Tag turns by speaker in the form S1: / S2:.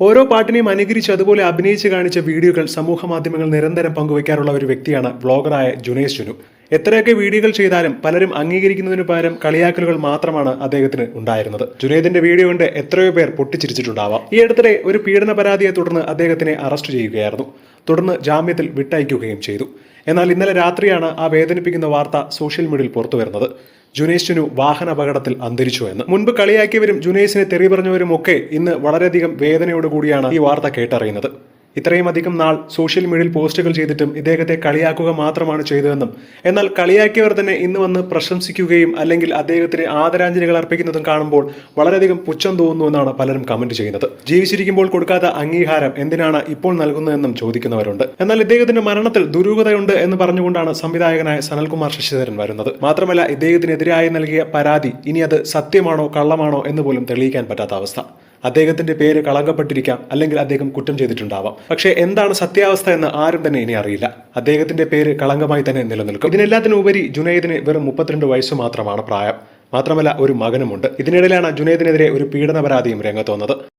S1: ഓരോ പാട്ടിനെയും അനുകരിച്ച് അതുപോലെ അഭിനയിച്ച് കാണിച്ച വീഡിയോകൾ സമൂഹ മാധ്യമങ്ങൾ നിരന്തരം പങ്കുവയ്ക്കാറുള്ള ഒരു വ്യക്തിയാണ് വ്ളോഗറായ ജുനേഷ് ജുനു. എത്രയൊക്കെ വീഡിയോകൾ ചെയ്താലും പലരും അംഗീകരിക്കുന്നതിന് പകരം കളിയാക്കലുകൾ മാത്രമാണ് അദ്ദേഹത്തിന് ഉണ്ടായിരുന്നത്. ജുനേദിന്റെ വീഡിയോ കൊണ്ട് എത്രയോ പേർ പൊട്ടിച്ചിരിച്ചിട്ടുണ്ടാവാം. ഈ അടുത്തിടെ ഒരു പീഡന പരാതിയെ തുടർന്ന് അദ്ദേഹത്തിനെ അറസ്റ്റ് ചെയ്യുകയായിരുന്നു. തുടർന്ന് ജാമ്യത്തിൽ വിട്ടയക്കുകയും ചെയ്തു. എന്നാൽ ഇന്നലെ രാത്രിയാണ് ആ വേദനിപ്പിക്കുന്ന വാർത്ത സോഷ്യൽ മീഡിയയിൽ പുറത്തുവരുന്നത് ജുനേഷിനു വാഹന അപകടത്തിൽ അന്തരിച്ചു എന്ന്. മുൻപ് കളിയാക്കിയവരും ജുനേഷിനെ തെറി പറഞ്ഞവരും ഒക്കെ ഇന്ന് വളരെയധികം വേദനയോടുകൂടിയാണ് ഈ വാർത്ത കേട്ടറിയുന്നത്. ഇത്രയും അധികം നാൾ സോഷ്യൽ മീഡിയയിൽ പോസ്റ്റുകൾ ചെയ്തിട്ടും ഇദ്ദേഹത്തെ കളിയാക്കുക മാത്രമാണ് ചെയ്തതെന്നും എന്നാൽ കളിയാക്കിയവർ തന്നെ ഇന്ന് വന്ന് പ്രശംസിക്കുകയും അല്ലെങ്കിൽ അദ്ദേഹത്തിന് ആദരാഞ്ജലികൾ അർപ്പിക്കുന്നതും കാണുമ്പോൾ വളരെയധികം പുച്ഛം തോന്നുന്നുവെന്നാണ് പലരും കമന്റ് ചെയ്യുന്നത്. ജീവിച്ചിരിക്കുമ്പോൾ കൊടുക്കാത്ത അംഗീകാരം എന്തിനാണ് ഇപ്പോൾ നൽകുന്നതെന്നും ചോദിക്കുന്നവരുണ്ട്. എന്നാൽ ഇദ്ദേഹത്തിന്റെ മരണത്തിൽ ദുരൂഹതയുണ്ട് എന്ന് പറഞ്ഞുകൊണ്ടാണ് സംവിധായകനായ സനൽകുമാർ ശശിധരൻ വരുന്നത്. മാത്രമല്ല ഇദ്ദേഹത്തിനെതിരായി നൽകിയ പരാതി ഇനി അത് സത്യമാണോ കള്ളമാണോ എന്ന് പോലും തെളിയിക്കാൻ പറ്റാത്ത അവസ്ഥ. അദ്ദേഹത്തിന്റെ പേര് കളങ്കപ്പെട്ടിരിക്കാം അല്ലെങ്കിൽ അദ്ദേഹം കുറ്റം ചെയ്തിട്ടുണ്ടാവാം. പക്ഷേ എന്താണ് സത്യാവസ്ഥ എന്ന് ആരും തന്നെ ഇനി അറിയില്ല. അദ്ദേഹത്തിന്റെ പേര് കളങ്കമായി തന്നെ നിലനിൽക്കും. ഇതിനെല്ലാത്തിനും ഉപരി ജുനൈദിന് വെറും മുപ്പത്തിരണ്ട് വയസ്സ് മാത്രമാണ് പ്രായം. മാത്രമല്ല ഒരു മകനുമുണ്ട്. ഇതിനിടയിലാണ് ജുനൈദിനെതിരെ ഒരു പീഡന പരാതിയും രംഗത്ത് വന്നത്.